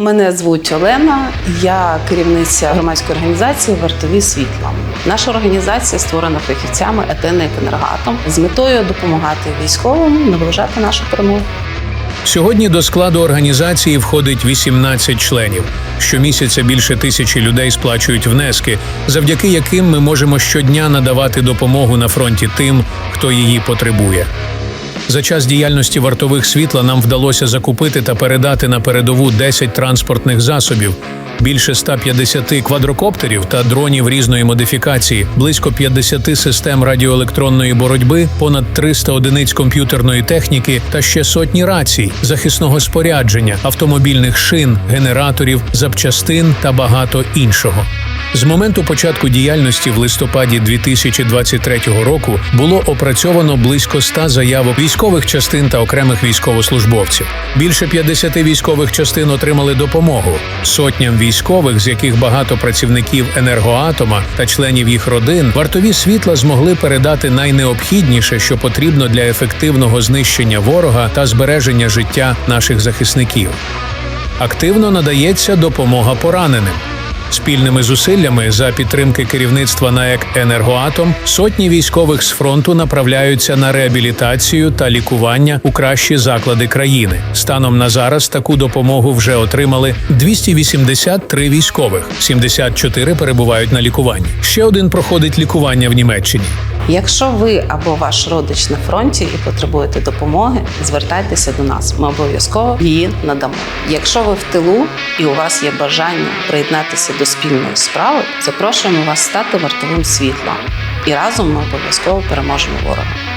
Мене звуть Олена, я керівниця громадської організації Вартові світла. Наша організація створена фахівцями ЕТН «Енергоатом» з метою допомагати військовим наближати нашу перемогу. Сьогодні до складу організації входить 18 членів. Щомісяця більше тисячі людей сплачують внески, завдяки яким ми можемо щодня надавати допомогу на фронті тим, хто її потребує. За час діяльності вартових світла нам вдалося закупити та передати на передову 10 транспортних засобів, більше 150 квадрокоптерів та дронів різної модифікації, близько 50 систем радіоелектронної боротьби, понад 300 одиниць комп'ютерної техніки та ще сотні рацій, захисного спорядження, автомобільних шин, генераторів, запчастин та багато іншого. З моменту початку діяльності в листопаді 2023 року було опрацьовано близько 100 заявок військових частин та окремих військовослужбовців. Більше 50 військових частин отримали допомогу. Сотням військових, з яких багато працівників енергоатома та членів їх родин, вартові світла змогли передати найнеобхідніше, що потрібно для ефективного знищення ворога та збереження життя наших захисників. Активно надається допомога пораненим. Спільними зусиллями за підтримки керівництва НАЕК «Енергоатом» сотні військових з фронту направляються на реабілітацію та лікування у кращі заклади країни. Станом на зараз таку допомогу вже отримали 283 військових, 74 перебувають на лікуванні. Ще один проходить лікування в Німеччині. Якщо ви або ваш родич на фронті і потребуєте допомоги, звертайтеся до нас. Ми обов'язково її надамо. Якщо ви в тилу і у вас є бажання приєднатися до спільної справи, запрошуємо вас стати вартовим світлом. І разом ми обов'язково переможемо ворога.